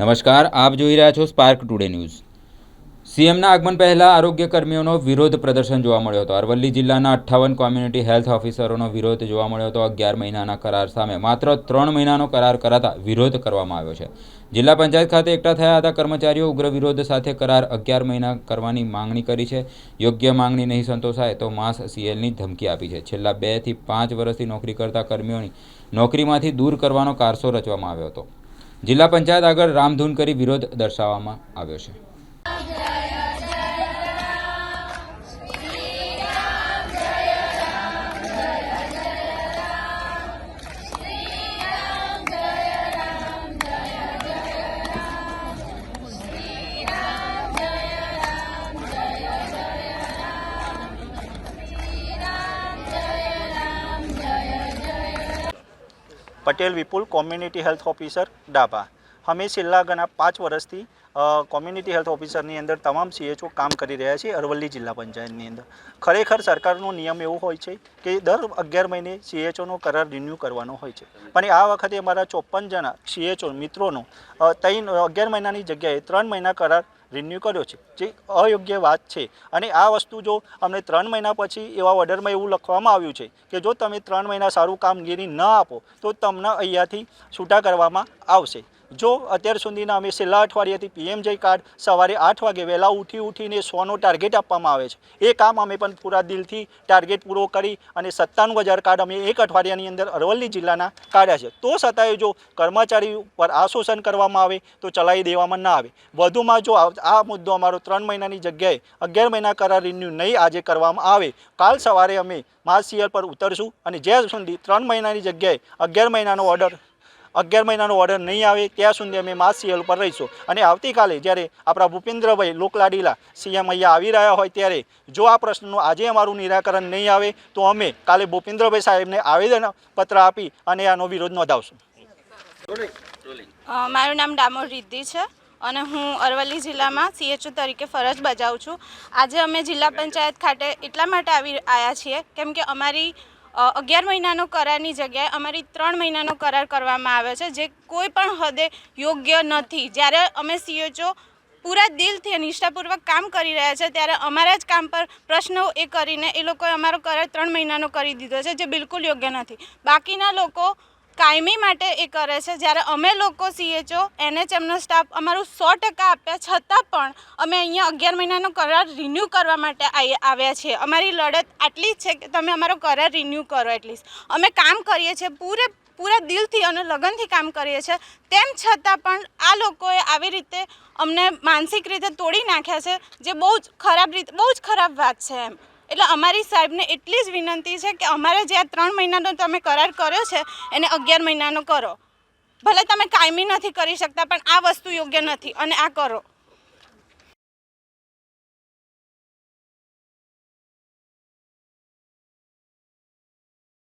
નમસ્કાર, આપ જોઈ રહ્યા છો સ્પાર્ક ટુડે ન્યૂઝ સીએમના આગમન પહેલાં આરોગ્ય કર્મીઓનો વિરોધ પ્રદર્શન જોવા મળ્યો હતો. અરવલ્લી જિલ્લાના અઠ્ઠાવન કોમ્યુનિટી હેલ્થ ઓફિસરોનો વિરોધ જોવા મળ્યો હતો. અગિયાર મહિનાના કરાર સામે માત્ર ત્રણ મહિનાનો કરાર કરાતા વિરોધ કરવામાં આવ્યો છે. જિલ્લા પંચાયત ખાતે એકઠા થયા હતા કર્મચારીઓ ઉગ્ર વિરોધ સાથે કરાર અગિયાર મહિના કરવાની માંગણી કરી છે. યોગ્ય માંગણી નહીં સંતોષાય તો માસ સીએલની ધમકી આપી છે. છેલ્લા બેથી પાંચ વર્ષથી નોકરી કરતા કર્મીઓની નોકરીમાંથી દૂર કરવાનો કારસો રચવામાં આવ્યો હતો. જિલ્લા પંચાયત આગળ રામધૂન કરી વિરોધ દર્શાવવામાં આવ્યો છે. Patel Vipul community health officer Dabha અમે છેલ્લા ઘણા પાંચ વર્ષથી કોમ્યુનિટી હેલ્થ ઓફિસરની અંદર તમામ સીએચઓ કામ કરી રહ્યા છીએ અરવલ્લી જિલ્લા પંચાયતની અંદર. ખરેખર સરકારનો નિયમ એવો હોય છે કે દર અગિયાર મહિને સીએચઓનો કરાર રિન્યૂ કરવાનો હોય છે. પણ આ વખતે અમારા ચોપન જણા સીએચઓ મિત્રોનો ત્રણ અગિયાર મહિનાની જગ્યાએ ત્રણ મહિના કરાર રિન્યૂ કર્યો છે, જે અયોગ્ય વાત છે. અને આ વસ્તુ જો અમને ત્રણ મહિના પછી એવા ઓર્ડરમાં એવું લખવામાં આવ્યું છે કે જો તમે ત્રણ મહિના સારું કામગીરી ન આપો, તો તમને અહીંયાથી છૂટા કરવામાં આવશે. જો અત્યાર સુધીના અમે છેલ્લા અઠવાડિયાથી પીએમજય કાર્ડ સવારે આઠ વાગે વહેલા ઉઠી ઉઠીને સોનો ટાર્ગેટ આપવામાં આવે છે. એ કામ અમે પણ પૂરા દિલથી ટાર્ગેટ પૂરો કરી અને સત્તાણું હજાર કાર્ડ અમે એક અઠવાડિયાની અંદર અરવલ્લી જિલ્લાના કાઢ્યા છે. તો છતાંય જો કર્મચારી પર આશોષણ કરવામાં આવે તો ચલાવી દેવામાં ના આવે. વધુમાં જો આ મુદ્દો અમારો ત્રણ મહિનાની જગ્યાએ અગિયાર મહિના કરાર રિન્યુ નહીં આજે કરવામાં આવે, કાલ સવારે અમે માસ સીએલ પર ઉતરશું અને જ્યાં સુધી ત્રણ મહિનાની જગ્યાએ અગિયાર મહિનાનો ઓર્ડર અગિયાર મહિનાનો ઓર્ડર નહીં આવે, ત્યાં સુધી અમે માસ સીએલ ઉપર રહીશું. અને આવતીકાલે જ્યારે આપણા ભૂપેન્દ્રભાઈ લોકલાડીલા સીએમ અહીંયા આવી રહ્યા હોય ત્યારે જો આ પ્રશ્નનું આજે અમારું નિરાકરણ નહીં આવે, તો અમે કાલે ભૂપેન્દ્રભાઈ સાહેબને આવેદન પત્ર આપી અને આનો વિરોધ નોંધાવશું. મારું નામ ડામોર રિદ્ધિ છે અને હું અરવલ્લી જિલ્લામાં સીએચઓ તરીકે ફરજ બજાવું છું. આજે અમે જિલ્લા પંચાયત ખાતે એટલા માટે આવી આવ્યા છીએ, કેમ કે અમારી અગિયાર મહિનાનો કરારની જગ્યાએ અમારી ત્રણ મહિનાનો કરાર કરવામાં આવ્યો છે, જે કોઈ પણ હદે યોગ્ય નથી. જ્યારે અમે સીએચઓ પૂરા દિલથી નિષ્ઠાપૂર્વક કામ કરી રહ્યા છે, ત્યારે અમારા જ કામ પર પ્રશ્નો એ કરીને એ લોકોએ અમારો કરાર ત્રણ મહિનાનો કરી દીધો છે, જે બિલકુલ યોગ્ય નથી. બાકીના લોકો કાયમી માટે એ કરે છે. જ્યારે અમે લોકો સીએચઓ એનએચએમનો સ્ટાફ અમારું સો ટકા આપ્યા. છતાં પણ અમે અહીંયા અગિયાર મહિનાનો કરાર રિન્યૂ કરવા માટે આવ્યા છીએ. અમારી લડત આટલી જ છે કે તમે અમારો કરાર રિન્યૂ કરો એટલીસ્ટ અમે કામ કરીએ છીએ, પૂરે, પૂરા દિલથી અને લગનથી કામ કરીએ છીએ. તેમ છતાં પણ આ લોકોએ આવી રીતે અમને માનસિક રીતે તોડી નાખ્યા છે, જે બહુ જ ખરાબ રીતે, બહુ જ ખરાબ વાત છે એમ. એટલે અમારી સાહેબને એટલી જ વિનંતી છે કે અમારે જે આ ત્રણ મહિનાનો તમે કરાર કર્યો છે, એને અગિયાર મહિનાનો કરો. ભલે તમે કાયમી નથી કરી શકતા, પણ આ વસ્તુ યોગ્ય નથી, અને આ કરો.